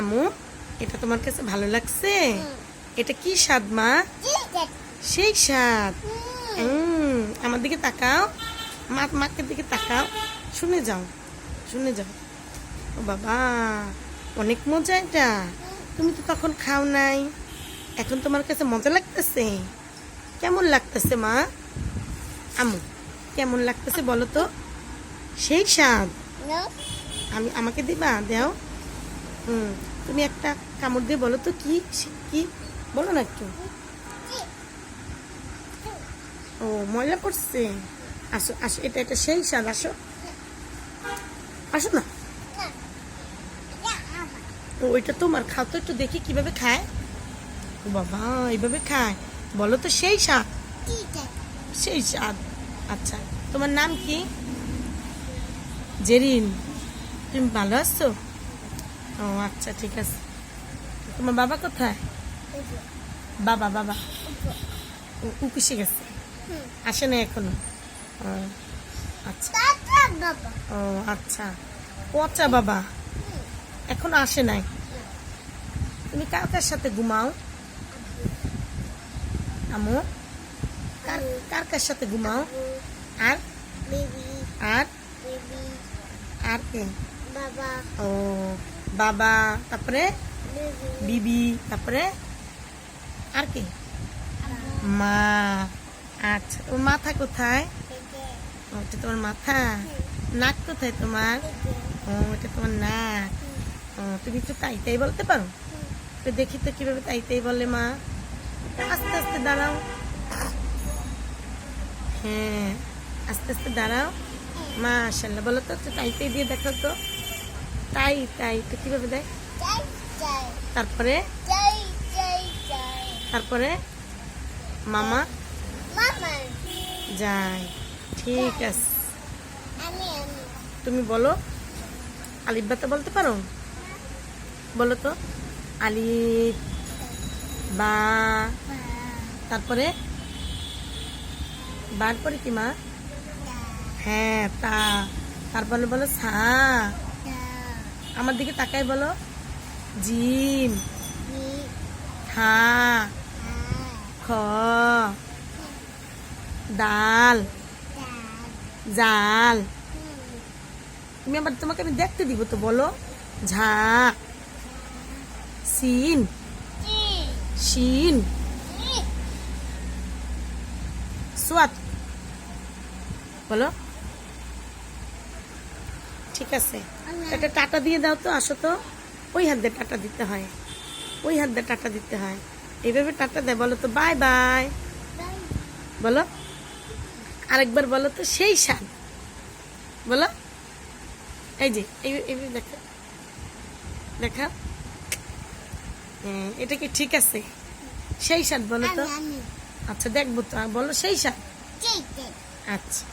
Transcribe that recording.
আমু এটা তোমার কাছে ভালো লাগছে? এটা কি স্বাদ মা? সেই স্বাদ। আমার দিকে তাকাও। মা মাকে দিকে তাকাও। শুনে যাও শুনে যাও। ও বাবা অনেক মজা এটা। তুমি তো তখন খাও নাই। এখন তোমার কাছে মজা লাগতেছে? কেমন লাগতেছে মা? আমু কেমন লাগতেছে বলো তো? সেই স্বাদ। আমি আমাকে দিবা? দেও। হুম। তুমি একটা কামড় দিয়ে বলো তো, কি কি? বলো না একটু। ও, ময়লা করছে আসো আসো, এটা এটা সেই স্বাদ আসো। আসো না। ও ওইটা তোমার, খাও তো একটু দেখি কীভাবে খায়। ও বাবা, এইভাবে খায়। বলো তো সেই স্বাদ সেই স্বাদ আচ্ছা তোমার নাম কি? জেরিন। তুমি ভালো আছো? ও আচ্ছা ঠিক আছে। তোমার বাবা কোথায়? বাবা বাবা। ও উপিসে গেছে? আসে না এখনও? ও আচ্ছা। ও আচ্ছা। পচা বাবা? এখনও আসে নাই? তুমি কার কার সাথে ঘুমাও? আমু কার কার কার সাথে ঘুমাও? আর? আর? আর কে? বাবা। ও বাবা, তারপরে বিবি, তারপরে আর কি? মা। আচ্ছা তোমার মাথা কোথায়? ওটা তোমার মাথা? নাক কোথায় তোমার? ও, এটা তোমার নাক। ও, তুমি একটু তাই তাই বলতে পারো? তো দেখি তো কীভাবে তাই তাই বলে মা। আস্তে আস্তে দাঁড়াও। হ্যাঁ আস্তে আস্তে দাঁড়াও। মা মাশাল্লাহ বলো তো একটু তাই তাই দিয়ে দেখো তো। তাই তাই। তো কীভাবে দেয়? যাই যাই তারপরে? যাই যাই যাই তারপরে? মামা? যায় ঠিক আছে। তুমি বলো। আলিফ বাতা বলতে পারো? বলো তো। আলিফ বা তারপরে? বার পরে কি মা? হ্যাঁ তা। তারপরে বলো সা। আমার দিকে তাকাই বলো। জিম। হা খ। ডাল। জাল। তুমি আবার তোমাকে আমি দেখতে দিব তো বলো। ঝা সিন শিন। সোয়াত বলো। ঠিক আছে। একটা টাটা দিয়ে দাও তো আসো তো। ওই হাত দিয়ে টাটা দিতে হয়। ওই হাত দিয়ে টাটা দিতে হয়। এইভাবে টাটা দেয় বলো তো বাই বাই বলো। আরেকবার বলো তো সেই স্বাদ। বলো। এই যে এই- এইভাবে দেখা। দেখা হ্যাঁ, এটা কি ঠিক আছে? সেই স্বাদ বলো তো। আচ্ছা দেখব তো। বলো সেই স্বাদ। আচ্ছা।